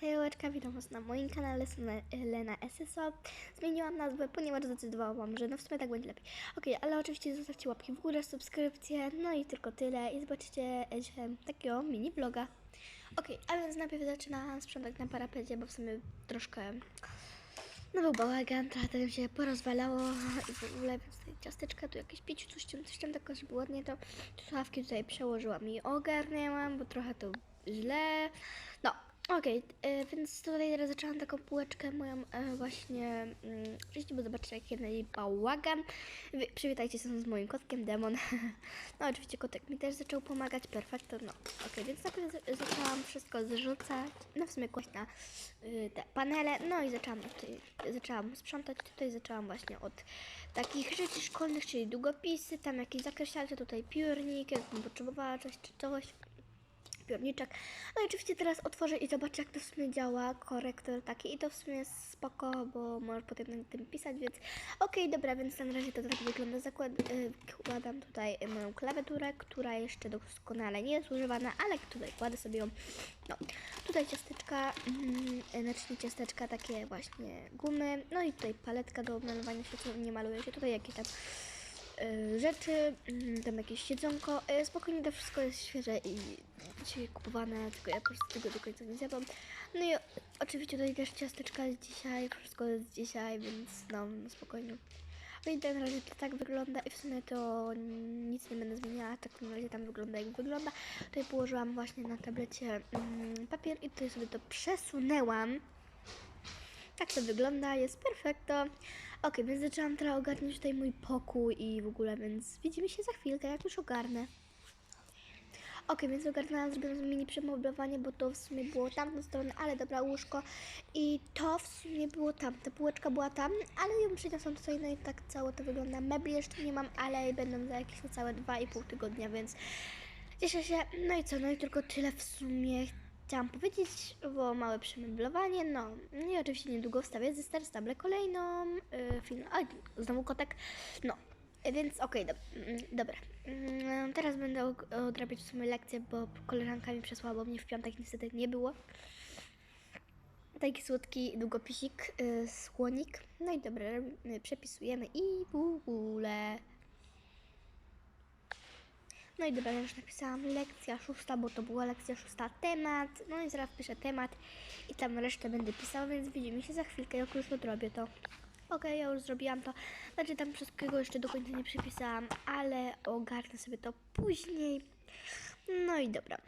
Hejoleczka, witam was na moim kanale, jestem Le- Lena SSO. Zmieniłam nazwę, ponieważ zdecydowałam, że no w sumie tak będzie lepiej. Okej, ale oczywiście zostawcie łapki w górę, subskrypcje, no i tylko tyle. I zobaczycie dzisiaj takiego mini vloga. Okej, a więc najpierw zaczynam sprzątać na parapecie, bo w sumie troszkę... No był bałagan, trochę tam się porozwalało i w ogóle więc tutaj ciasteczka, tu jakieś pić, coś tam, coś tam tak żeby ładnie to słuchawki tutaj przełożyłam i ogarnęłam, bo trochę to źle. No, okej, e, więc tutaj teraz zaczęłam taką półeczkę moją e, właśnie, mm, oczywiście, bo zobaczcie jaki niej bałagan. Wy, przywitajcie się z moim kotkiem, Demon. no oczywiście kotek mi też zaczął pomagać, perfekto, no. Okej, więc najpierw za- zaczęłam wszystko zrzucać, no w sumie kłaść na y, te panele, no i zaczęłam tutaj, zaczęłam sprzątać, tutaj zaczęłam właśnie od takich rzeczy szkolnych, czyli długopisy, tam jakieś zakreślalcze, tutaj piórnik, jakbym potrzebowała coś czy coś, piórniczek. No i oczywiście teraz otworzę i zobaczę jak to w sumie działa, korektor taki i to w sumie jest spoko, bo możesz potem na tym pisać, więc okej, dobra, więc na razie to tak wygląda. Zakład, y, tutaj moją klawiaturę, która jeszcze doskonale nie jest używana, ale tutaj kładę sobie ją, no, tutaj ciasteczka, mm, znaczy ciasteczka, takie właśnie gumy, no i tutaj paletka do malowania się, co nie maluje się, tutaj jakieś tam rzeczy, mm, tam jakieś siedzonko. Y, Spokojnie to wszystko jest świeże i dzisiaj kupowane, tylko ja po prostu tego do końca nie zjadłam. No i oczywiście tutaj też ciasteczka jest dzisiaj, wszystko jest dzisiaj, więc no, no spokojnie. No i na razie to tak wygląda i w sumie to nic nie będę zmieniała, tak na razie tam wygląda jak wygląda. Tutaj położyłam właśnie na tablecie mm, papier i tutaj sobie to przesunęłam. Tak to wygląda, jest perfekto. Ok, więc zaczęłam trochę ogarniać tutaj mój pokój i w ogóle, więc widzimy się za chwilkę, jak już ogarnę. Ok, więc ogarnęłam, zrobiłam mini przemoblowanie, bo to w sumie było tamtą stronę, ale dobra, łóżko. I to w sumie było tam, ta półeczka była tam, ale ją przyniosłam tutaj, no i tak cało to wygląda. Mebli jeszcze nie mam, ale będą za jakieś niecałe 2,5 tygodnia, więc cieszę się. No i co, no i tylko tyle w sumie chciałam powiedzieć, było małe przemeblowanie, no. I oczywiście niedługo wstawię ze Star Stable kolejną yy, film. Oj, znowu kotek. No. Więc okej, dob- mm, dobra. Mm, Teraz będę odrabiać w sumie lekcję, bo koleżanka mi przesłała, bo mnie w piątek niestety nie było. Taki słodki długopisik, yy, słonik. No i dobra, przepisujemy i w ogóle. No i dobra, już napisałam lekcja szósta, bo to była lekcja szósta temat. No i zaraz piszę temat i tam resztę będę pisała, więc widzimy się za chwilkę, jak już odrobię to. Okej, ja już zrobiłam to. Znaczy tam wszystkiego jeszcze do końca nie przepisałam, ale ogarnę sobie to później. No i dobra.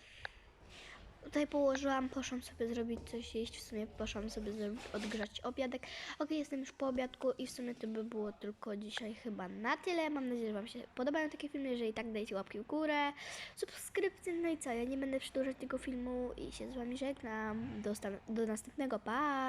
Tutaj położyłam, poszłam sobie zrobić coś jeść, w sumie poszłam sobie zrobić, odgrzać obiadek. Ok, jestem już po obiadku i w sumie to by było tylko dzisiaj chyba na tyle. Mam nadzieję, że Wam się podobają takie filmy, jeżeli tak dajcie łapki w górę, subskrypcję, no i co, ja nie będę przedłużać tego filmu i się z Wami żegnam. Do, do następnego, pa!